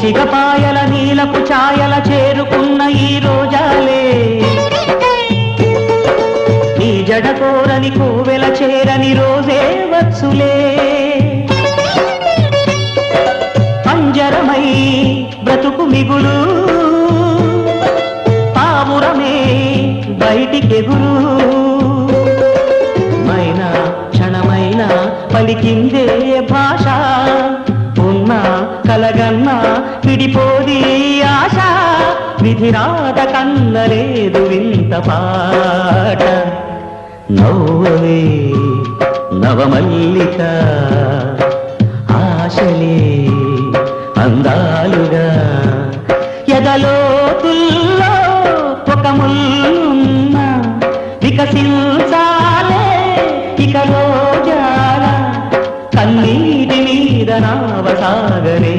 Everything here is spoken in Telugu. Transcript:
సిగపాయల నీలపు ఛాయల చేరుకున్న ఈ రోజాలే. నీ జడకోరని కోవెల చేరని రోజే వచ్చులే. పంజరమై బ్రతుకు మిగులు పావురమే బయటికెగురు. మైనా క్షణమైన పలికిందే భాష ఉన్నా కలగా విడిపోది ఆశ. విధిరాత కందలేదు వింత పాట. నవ్వే నవమల్లిక. ఆశలే అందాలుగా. ఎదలోతుల్లో ఒక ముల్లున్న వికసించాలే ఇక రోజాల కన్నీటి మీద నావసాగరే.